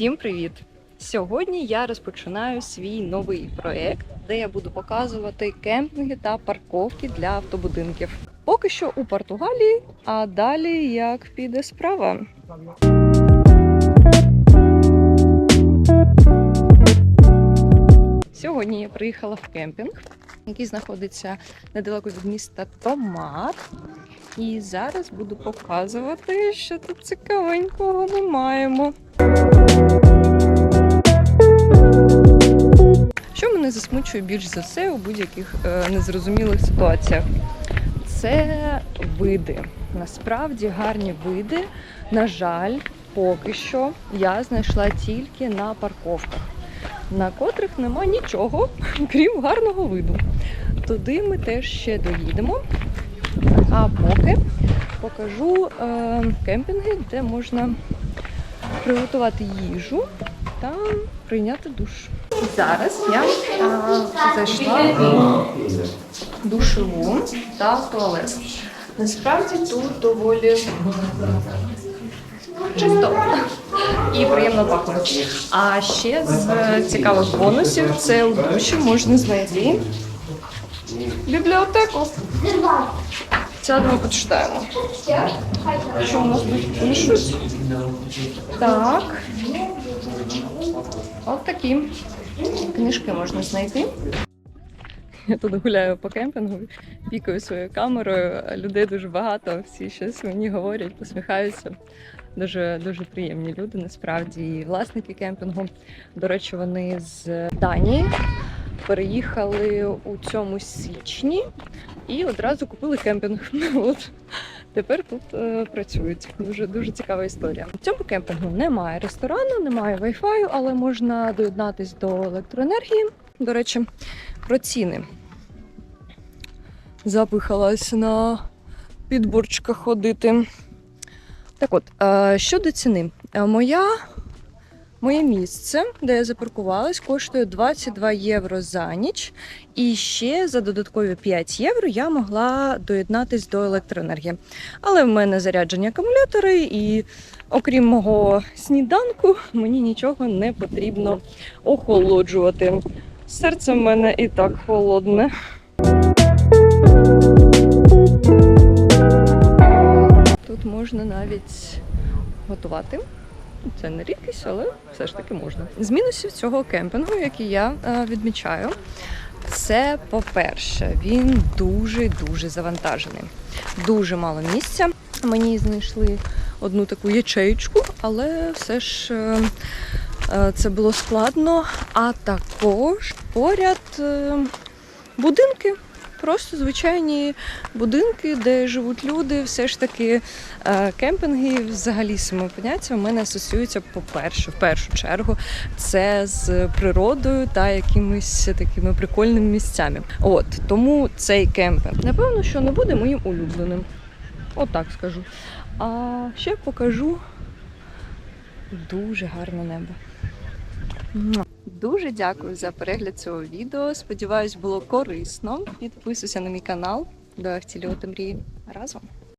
Всім привіт! Сьогодні я розпочинаю свій новий проект, де я буду показувати кемпінги та парковки для автобудинків. Поки що у Португалії, а далі як піде справа. Сьогодні я приїхала в кемпінг, який знаходиться недалеко від міста Томат. І зараз буду показувати, що тут цікавенького ми маємо. Що мене засмучує більш за все у будь-яких е, незрозумілих ситуаціях? Це види. Насправді гарні види. На жаль, поки що я знайшла тільки на парковках, на котрих нема нічого, крім гарного виду. Туди ми теж ще доїдемо. А поки покажу е, кемпінги, де можна приготувати їжу та прийняти душ. Зараз я е, зайшла в душову та туалет. Насправді тут доволі чисто і приємно пахне. А ще з цікавих бонусів це у душі можна знайти бібліотеку. Сядемо почитаємо. Що у нас тут пишуть? Так. От такі книжки можна знайти. Я тут гуляю по кемпінгу, пікаю своєю камерою. Людей дуже багато, всі щось мені говорять, посміхаються. Дуже дуже приємні люди, насправді. І власники кемпінгу. До речі, вони з Данії переїхали у цьому січні і одразу купили кемпінг. От тепер тут е, працюють. Дуже дуже цікава історія. В цьому кемпінгу немає ресторану, немає вайфаю, але можна доєднатись до електроенергії. До речі, про ціни. Запихалась на підборчиках ходити. Так от, е, щодо ціни, Е, моя Моє місце, де я запаркувалась, коштує 22 євро за ніч. І ще за додаткові 5 євро я могла доєднатись до електроенергії. Але в мене заряджені акумулятори, і окрім мого сніданку, мені нічого не потрібно охолоджувати. Серце в мене і так холодне. Тут можна навіть готувати. Це не рідкість, але все ж таки можна. З мінусів цього кемпінгу, який я е, відмічаю, це, по-перше, він дуже-дуже завантажений. Дуже мало місця. Мені знайшли одну таку ячеючку, але все ж е, е, це було складно. А також поряд будинки. Просто звичайні будинки, де живуть люди, все ж таки е, кемпінги, взагалі саме поняття у мене асоціюються по-перше, в першу чергу, це з природою та якимись такими прикольними місцями. От тому цей кемпінг, напевно, що не буде моїм улюбленим. Отак скажу. А ще покажу дуже гарне небо. Дуже дякую за перегляд цього відео. Сподіваюсь, було корисно. Підписуйся на мій канал до Ахтіліоти мрії разом.